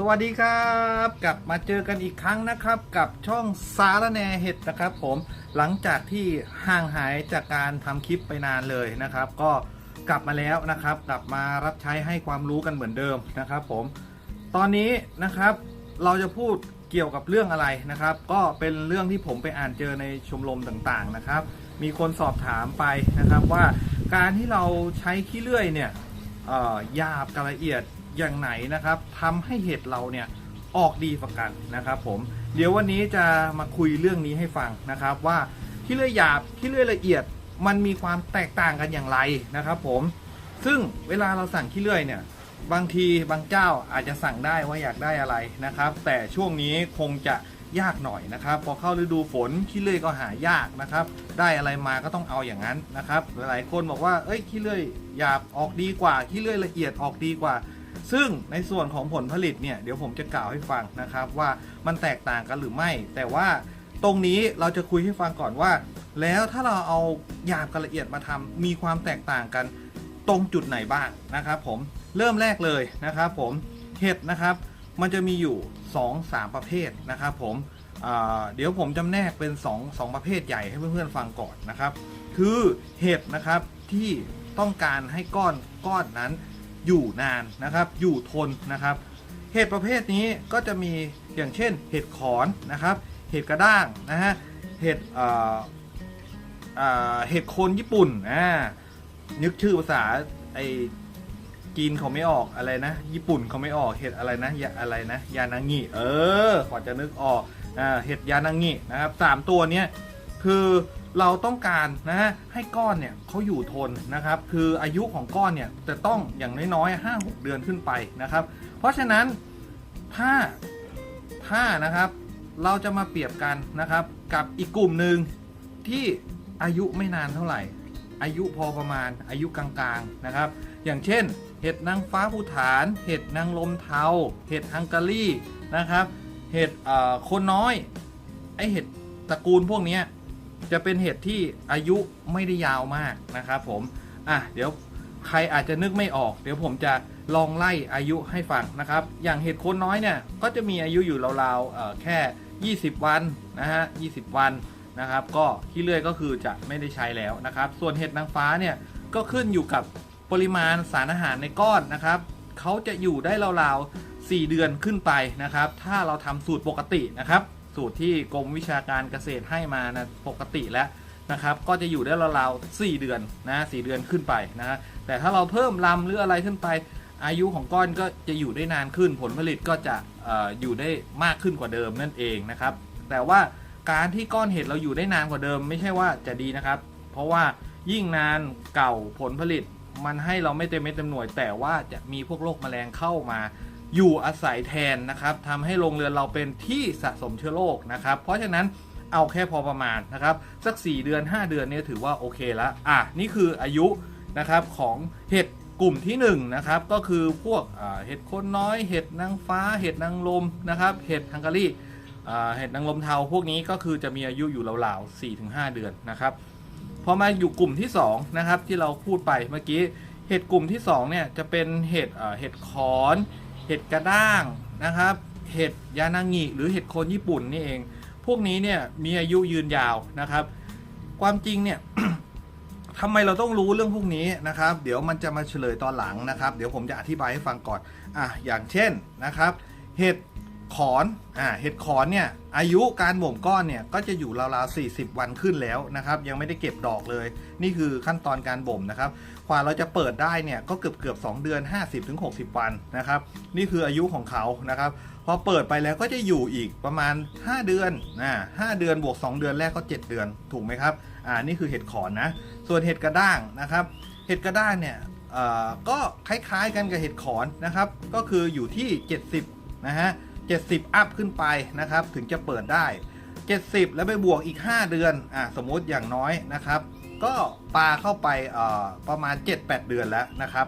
สวัสดีครับกลับมาเจอกันอีกครั้งนะครับกับช่องสารแนเห็ดนะครับ ผมหลังจากที่ห่างหายจากการทำคลิปไปนานเลยนะครับ ก็กลับมาแล้วนะครับ กลับมารับใช้ให้ความรู้กันเหมือนเดิมนะครับ ผมตอนนี้นะครับเราจะพูดเกี่ยวกับเรื่องอะไรนะครับ ก็เป็นเรื่องที่ผมไปอ่านเจอในชมรมต่างๆนะครับ มีคนสอบถามไปนะครับว่าการที่เราใช้ขี้เลื่อยเนี่ยหยาบกับละเอียด อย่างไหนนะครับทำให้เห็ดเราเนี่ยออกดีฝักกันนะครับผมเดี๋ยววันนี้จะมาคุยเรื่องนี้ให้ฟังนะครับ ว่าขี้เลื่อยหยาบขี้เลื่อยละเอียดมันมีความแตกต่างกันอย่างไรนะครับผมซึ่งเวลาเราสั่งขี้เลื่อยเนี่ยบางทีบางเจ้าอาจจะสั่งได้ว่าอยากได้อะไรนะครับ แต่ช่วงนี้คงจะยากหน่อยนะครับ พอเข้าฤดูฝนขี้เลื่อยก็หายากนะครับ ได้อะไรมาก็ต้องเอาอย่างนั้นนะครับ หลายๆคนบอกว่าเอ้ยขี้เลื่อยหยาบออกดีกว่าขี้เลื่อยละเอียดออกดีกว่า ซึ่งในส่วนของผลผลิตเนี่ยเดี๋ยวผมจะกล่าวให้ฟังนะครับว่ามันแตกต่างกันหรือไม่ แต่ว่าตรงนี้เราจะคุยให้ฟังก่อนว่า แล้วถ้าเราเอาหยาบกับละเอียดมาทำมีความแตกต่างกันตรงจุดไหนบ้างนะครับผมเริ่มแรกเลยนะครับผมเห็ดนะครับมันจะมีอยู่ 2-3 ประเภทนะครับผมเดี๋ยวผมจำแนกเป็น 2 2 ประเภทใหญ่ให้เพื่อนๆฟังก่อนนะครับ คือเห็ดนะครับที่ต้องการให้ก้อนก้อนนั้น อยู่นานนะครับ อยู่ทนนะครับ เห็ดประเภทนี้ก็จะมีอย่างเช่น เห็ดขอนนะครับ เห็ดกระด้างนะฮะ เห็ดเห็ดโคนญี่ปุ่นอ่านึกชื่อภาษาไอจีนเขาไม่ออกอะไรนะ ญี่ปุ่นเขาไม่ออกเห็ดอะไรนะยาอะไรนะ ยานางิเออขอจะนึกออกอ่าเห็ดยานางินะครับสามตัวเนี้ยคือ เราต้องการนะฮะให้ก้อนเนี่ยเขาอยู่ทนนะครับคืออายุของก้อนเนี่ยจะต้องอย่างน้อยๆห้าหกเดือนขึ้นไปนะครับ เพราะฉะนั้นถ้าถ้านะครับเราจะมาเปรียบกันนะครับ กับอีกกลุ่มหนึ่งที่อายุไม่นานเท่าไหร่ อายุพอประมาณอายุกลางๆนะครับ อย่างเช่น เห็ดนางฟ้าภูฐาน เห็ดนางลมเทา เห็ดฮังการีนะครับ เห็ดคนน้อยไอเห็ดตระกูลพวกนี้ จะเป็นเห็ดที่อายุไม่ได้ยาวมากนะครับผม อะเดี๋ยวใครอาจจะนึกไม่ออก เดี๋ยวผมจะลองไล่อายุให้ฟังนะครับ อย่างเห็ดโคนน้อยเนี่ยก็จะมีอายุอยู่ราวๆเอ่อแค่ 20 วันนะฮะ 20 วันนะครับ ก็ที่เลื่อยก็คือจะไม่ได้ใช้แล้วนะครับ ส่วนเห็ดนางฟ้าเนี่ยก็ขึ้นอยู่กับปริมาณสารอาหารในก้อนนะครับเขาจะอยู่ได้ราวๆ4เดือนขึ้นไปนะครับ ถ้าเราทำสูตรปกตินะครับ สูตรที่กรมวิชาการเกษตรให้มานะปกติแล้วนะครับ ก็จะอยู่ได้ราวๆ4เดือนนะ4เดือนขึ้นไปนะฮะแต่ถ้าเราเพิ่มลำหรืออะไรขึ้นไป อายุของก้อนก็จะอยู่ได้นานขึ้น ผลผลิตก็จะอออยู่ได้มากขึ้นกว่าเดิมนั่นเองนะครับ แต่ว่าการที่ก้อนเห็ดเราอยู่ได้นานกว่าเดิม ไม่ใช่ว่าจะดีนะครับ เพราะว่ายิ่งนานเก่าผลผลิตมันให้เราไม่เต็มเม็ดเต็มหน่วย แต่ว่าจะมีพวกโรคแมลงเข้ามา อยู่อาศัยแทนนะครับทำให้โรงเรือนเราเป็นที่สะสมเชื้อโรคนะครับ เพราะฉะนั้นเอาแค่พอประมาณนะครับ สัก 4 เดือน 5 เดือนเนี่ยถือว่าโอเคแล้วอะนี่คืออายุนะครับของเห็ดกลุ่มที่1นะครับก็คือพวกเห็ดโคนน้อยเห็ดนางฟ้า เห็ดนางลมนะครับเห็ดฮังการีเห็ดนางลมเทาพวกนี้ก็คือจะมีอายุอยู่ราวๆ4-5 เดือนนะครับพอมาอยู่กลุ่มที่2นะครับที่เราพูดไปเมื่อกี้เห็ดกลุ่มที่2เนี่ยจะเป็นเห็ดเอ่อเห็ดขอน เห็ดกระด้างนะครับ เห็ดยานางิหรือเห็ดโคนญี่ปุ่นนี่เอง พวกนี้เนี่ยมีอายุยืนยาวนะครับ ความจริงเนี่ยทำไมเราต้องรู้เรื่องพวกนี้นะครับ เดี๋ยวมันจะมาเฉลยตอนหลังนะครับ เดี๋ยวผมจะอธิบายให้ฟังก่อนอะอย่างเช่นนะครับ เห็ดขอนอ่าเห็ดขอนเนี่ยอายุการบ่มก้อนเนี่ยก็จะอยู่ราวๆ40 วันขึ้นแล้วนะครับ ยังไม่ได้เก็บดอกเลย นี่คือขั้นตอนการบ่มนะครับ กว่าเราจะเปิดได้เนี่ยก็เกือบเกือบ2เดือน 50-60 วันนะครับ นี่คืออายุของเขานะครับพอเปิดไปแล้วก็จะอยู่อีกประมาณ 5 เดือนนะ5เดือนบวก 2 เดือนแรกก็ 7 เดือนถูกไหมครับอ่านี่คือเห็ดขอนนะ ส่วนเห็ดกระด้างนะครับ เห็ดกระด้างเนี่ยก็คล้ายๆกันกับเห็ดขอนนะครับ ก็คืออยู่ที่ 70นะฮะ70 อัพขึ้นไปนะครับ ถึงจะเปิดได้ 70 แล้วไปบวกอีก 5 เดือนอ่าสมมติอย่างน้อยนะครับ ก็ปลาเข้าไปประมาณ 7-8 เดือนแล้วนะครับ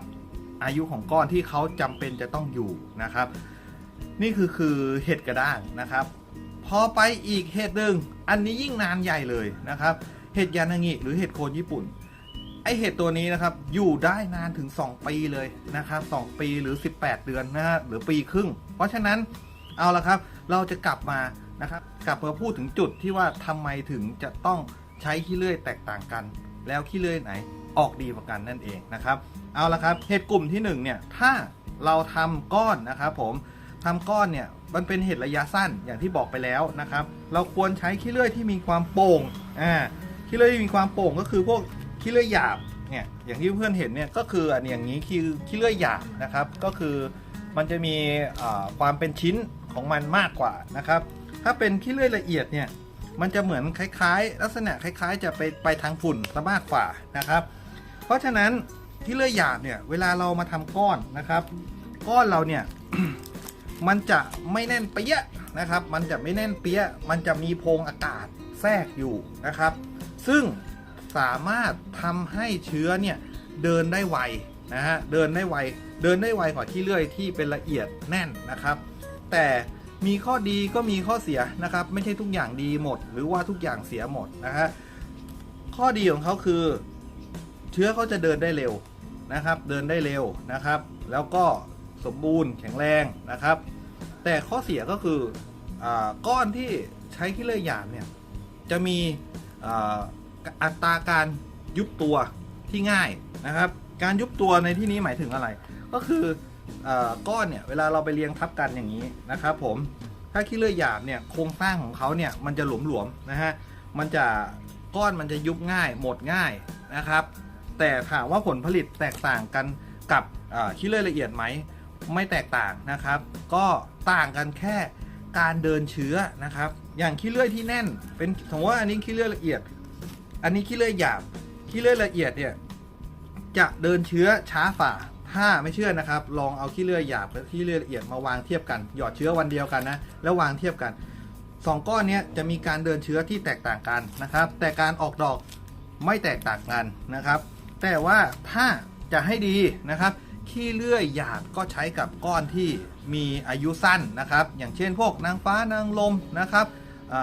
อายุของก้อนที่เขาจำเป็นจะต้องอยู่นะครับ นี่คือคือเห็ดกระด้างนะครับ พอไปอีกเห็ดหนึ่งอันนี้ยิ่งนานใหญ่เลยนะครับ เห็ดยานางิหรือเห็ดโคนญี่ปุ่นไอเห็ดตัวนี้นะครับอยู่ได้นานถึง 2 ปีเลยนะครับ 2 ปีหรือ 18 เดือนนะฮะหรือปีครึ่ง เพราะฉะนั้นเอาละครับ เราจะกลับมานะครับ กลับมาพูดถึงจุดที่ว่าทำไมถึงจะต้อง ใช้ขี้เลื่อยแตกต่างกัน แล้วขี้เลื่อยไหนออกดีกว่ากันนั่นเองนะครับ เอาละครับเห็ดกลุ่มที่1เนี่ยถ้าเราทำก้อนนะครับผมทำก้อนเนี่ยมันเป็นเห็ดระยะสั้นอย่างที่บอกไปแล้วนะครับ เราควรใช้ขี้เลื่อยที่มีความโป่งอ่าขี้เลื่อยที่มีความโป่งก็คือพวกขี้เลื่อยหยาบเนี่ยอย่างที่เพื่อนเห็นเนี่ยก็คืออันอย่างนี้คือขี้เลื่อยหยาบนะครับ ก็คือมันจะมีความเป็นชิ้นของมันมากกว่านะครับ ถ้าเป็นขี้เลื่อยละเอียดเนี่ย มันจะเหมือนคล้ายๆ ลักษณะคล้าย ๆ จะไปไปทางฝุ่นซะมากกว่านะครับ เพราะฉะนั้นขี้เลื่อยหยาบเนี่ยเวลาเรามาทำก้อนนะครับ ก้อนเราเนี่ยมันจะไม่แน่นเปี้ยะนะครับ มันจะไม่แน่นเปี้ยะมันจะมีโพรงอากาศแทรกอยู่นะครับ ซึ่งสามารถทำให้เชื้อเนี่ยเดินได้ไวนะฮะเดินได้ไวเดินได้ไวกว่าที่เลื่อยที่เป็นละเอียดแน่นนะครับ แต่ มีข้อดีก็มีข้อเสียนะครับ ไม่ใช่ทุกอย่างดีหมด หรือว่าทุกอย่างเสียหมดนะฮะข้อดีของเขาคือ เชื้อเขาจะเดินได้เร็วนะครับ เดินได้เร็วนะครับ แล้วก็สมบูรณ์แข็งแรงนะครับ แต่ข้อเสียก็คืออก้อนที่ใช้ขี้เลื่อยหยาบเนี่ยจะมีอัตราการยุบตัวที่ง่ายนะครับ การยุบตัวในที่นี้หมายถึงอะไร ก็คือ ก้อนเนี่ยเวลาเราไปเรียงทับกันอย่างนี้นะครับผมถ้าขี้เลื่อยหยาบเนี่ยโครงสร้างของเขาเนี่ยมันจะหลวมๆนะฮะมันจะก้อนมันจะยุบง่ายหมดง่ายนะครับ แต่ถามว่าผลผลิตแตกต่างกันกับขี้เลื่อยละเอียดไหมไม่แตกต่างนะครับ ก็ต่างกันแค่การเดินเชื้อนะครับ อย่างขี้เลื่อยที่แน่น เป็นสมมติว่าอันนี้ขี้เลื่อยละเอียด อันนี้ขี้เลื่อยหยาบขี้เลื่อยละเอียดเนี่ยจะเดินเชื้อช้าฝ่า ถ้าไม่เชื่อนะครับ ลองเอาขี้เลื่อยหยาบกับขี้เลื่อยละเอียดมาวางเทียบกัน หยอดเชื้อวันเดียวกันนะ แล้ววางเทียบกันสองก้อนนี้จะมีการเดินเชื้อที่แตกต่างกันนะครับ แต่การออกดอกไม่แตกต่างกันนะครับ แต่ว่าถ้าจะให้ดีนะครับ ขี้เลื่อยหยาบก็ใช้กับก้อนที่มีอายุสั้นนะครับ อย่างเช่นพวกนางฟ้านางลมนะครับอ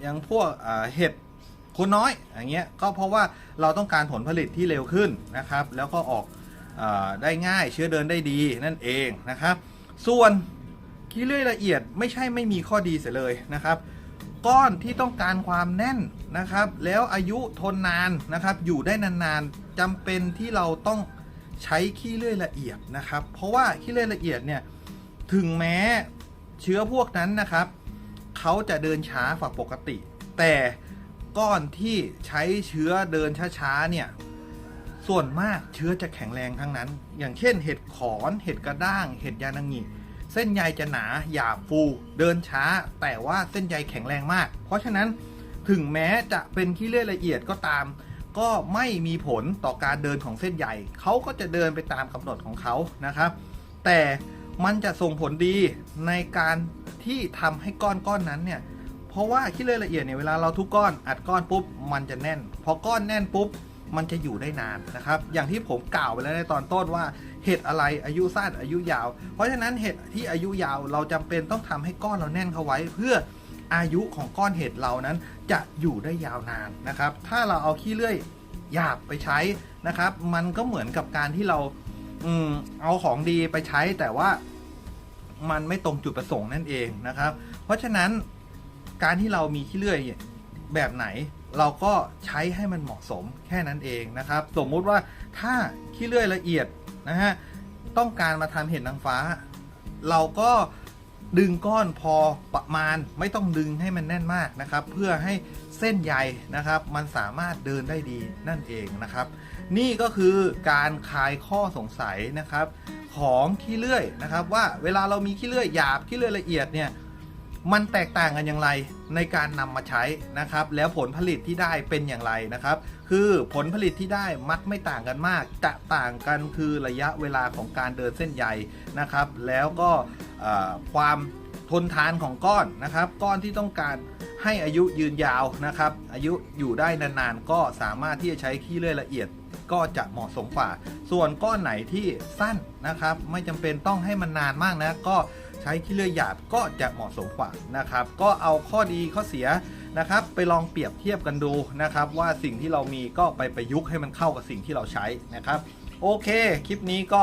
อย่างพวกเห็ดคนน้อยอย่างเงี้ยก็เพราะว่าเราต้องการผลผลิตที่เร็วขึ้นนะครับ แล้วก็ออก ได้ง่ายเชื้อเดินได้ดีนั่นเองนะครับ ส่วนขี้เลื่อยละเอียดไม่ใช่ไม่มีข้อดีเสียเลยนะครับ ก้อนที่ต้องการความแน่นนะครับ แล้วอายุทนนานนะครับ อยู่ได้นานๆจำเป็นที่เราต้องใช้ขี้เลื่อยละเอียดนะครับ เพราะว่าขี้เลื่อยละเอียดเนี่ยถึงแม้เชื้อพวกนั้นนะครับเขาจะเดินช้ากว่าปกติ แต่ก้อนที่ใช้เชื้อเดินช้าๆเนี่ย ส่วนมากเชื้อจะแข็งแรงทั้งนั้น อย่างเช่น เห็ดขอน เห็ดกระด้าง เห็ดยานังงิเส้นใยจะหนาหยาบฟู เดินช้า แต่ว่าเส้นใยแข็งแรงมาก เพราะฉะนั้นถึงแม้จะเป็นขี้เลื่อยละเอียดก็ตาม ก็ไม่มีผลต่อการเดินของเส้นใยเขาก็จะเดินไปตามกำหนดของเขานะครับ แต่มันจะส่งผลดีในการที่ทำให้ก้อนก้อนนั้นเนี่ยเพราะว่าขี้เลื่อยละเอียดเนี่ยเวลาเราทุกก้อนอัดก้อนปุ๊บมันจะแน่น พอก้อนแน่นปุ๊บ มันจะอยู่ได้นานนะครับ อย่างที่ผมกล่าวไปแล้วในตอนต้นว่าเห็ดอะไรอายุสั้นอายุยาว เพราะฉะนั้นเห็ดที่อายุยาวเราจำเป็นต้องทำให้ก้อนเราแน่นเข้าไว้ เพื่ออายุของก้อนเห็ดเรานั้นจะอยู่ได้ยาวนานนะครับ ถ้าเราเอาขี้เลื่อยหยาบไปใช้นะครับ มันก็เหมือนกับการที่เราอืมเอาของดีไปใช้แต่ว่ามันไม่ตรงจุดประสงค์นั่นเองนะครับ เพราะฉะนั้นการที่เรามีขี้เลื่อย แบบไหน เราก็ใช้ให้มันเหมาะสมแค่นั้นเองนะครับ สมมุติว่าถ้าขี้เลื่อยละเอียดนะฮะต้องการมาทำเห็ดนางฟ้า เราก็ดึงก้อนพอประมาณไม่ต้องดึงให้มันแน่นมากนะครับ เพื่อให้เส้นใยนะครับ มันสามารถเดินได้ดีนั่นเองนะครับ นี่ก็คือการคลายข้อสงสัยนะครับ ของขี้เลื่อยนะครับ ว่าเวลาเรามีขี้เลื่อยหยาบขี้เลื่อยละเอียดเนี่ย มันแตกต่างกันอย่างไรในการนำมาใช้นะครับ แล้วผลผลิตที่ได้เป็นอย่างไรนะครับ คือผลผลิตที่ได้มักไม่ต่างกันมาก จะต่างกันคือระยะเวลาของการเดินเส้นใยนะครับ แล้วก็ความทนทานของก้อนนะครับ ก้อนที่ต้องการให้อายุยืนยาวนะครับ อายุอยู่ได้นานๆ ก็สามารถที่จะใช้ขี้เลื่อยละเอียดก็จะเหมาะสมกว่า ส่วนก้อนไหนที่สั้นนะครับ ไม่จำเป็นต้องให้มันนานมากนะ ก็ ใช้ขี้เลื่อยหยาบก็จะเหมาะสมกว่านะครับ ก็เอาข้อดีข้อเสียนะครับไปลองเปรียบเทียบกันดูนะครับ ว่าสิ่งที่เรามีก็ไปประยุกต์ให้มันเข้ากับสิ่งที่เราใช้นะครับโอเค คลิปนี้ก็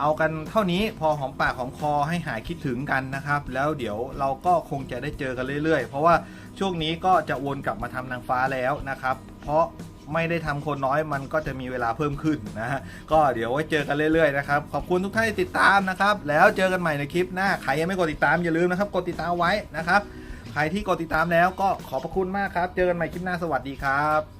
เอากันเท่านี้พอหอมปากหอมคอให้หายคิดถึงกันนะครับ แล้วเดี๋ยวเราก็คงจะได้เจอกันเรื่อยๆ เพราะว่าช่วงนี้ก็จะวนกลับมาทำนางฟ้าแล้วนะครับ เพราะ ไม่ได้ทำคนน้อยมันก็จะมีเวลาเพิ่มขึ้นนะฮะก็เดี๋ยวไว้เจอกันเรื่อยๆนะครับขอบคุณทุกท่านที่ติดตามนะครับ แล้วเจอกันใหม่ในคลิปหน้าใครยังไม่กดติดตามอย่าลืมนะครับกดติดตามไว้นะครับ ใครที่กดติดตามแล้วก็ขอบพระคุณมากครับ เจอกันใหม่คลิปหน้าสวัสดีครับ